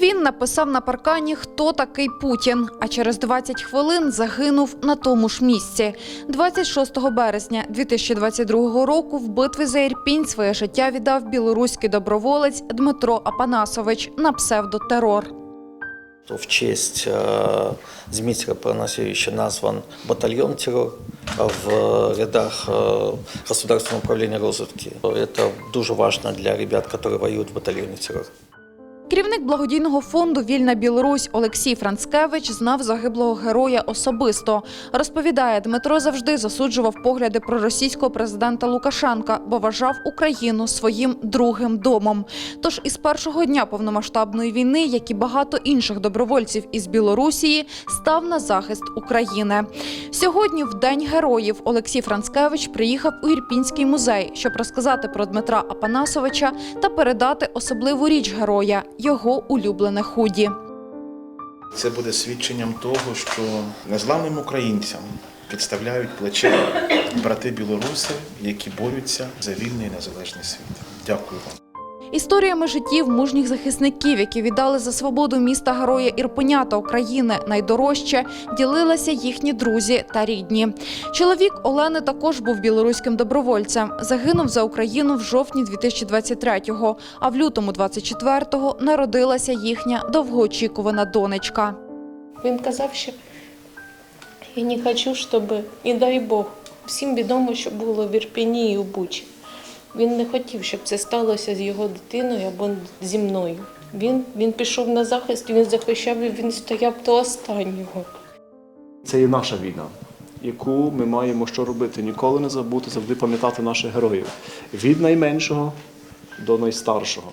Він написав на паркані, хто такий Путін, а через 20 хвилин загинув на тому ж місці. 26 березня 2022 року в битві за Ірпінь своє життя віддав білоруський доброволець Дмитро Апанасович на псевдотерор. то в честь э, Дмитрия Панасевича назван батальон террор в рядах э, Государственного управления розвідки. Это дуже важно для ребят, которые воюют в батальоне террор. Керівник благодійного фонду Вільна Білорусь Олексій Францкевич знав загиблого героя особисто. Розповідає, Дмитро завжди засуджував погляди проросійського президента Лукашенка, бо вважав Україну своїм другим домом. Тож із першого дня повномасштабної війни, як і багато інших добровольців із Білорусії, став на захист України. Сьогодні, в День героїв, Олексій Францкевич приїхав у Ірпінський музей, щоб розказати про Дмитра Апанасовича та передати особливу річ героя його улюблене худі. Це буде свідченням того, що незламним українцям підставляють плече брати білоруси, які борються за вільний і незалежний світ. Дякую вам. Історіями життів мужніх захисників, які віддали за свободу міста героя Ірпеня та України найдорожче, ділилися їхні друзі та рідні. Чоловік Олени також був білоруським добровольцем. Загинув за Україну в жовтні 2023-го, а в лютому 24-го народилася їхня довгоочікувана донечка. Він казав, що я не хочу, щоб, і дай Бог, всім відомо, що було в Ірпіні і у Бучі. Він не хотів, щоб це сталося з його дитиною або зі мною. Він, він пішов на захист, він захищав і він стояв до останнього. Це є наша війна, яку ми маємо що робити. Ніколи не забути, завжди пам'ятати наших героїв від найменшого до найстаршого.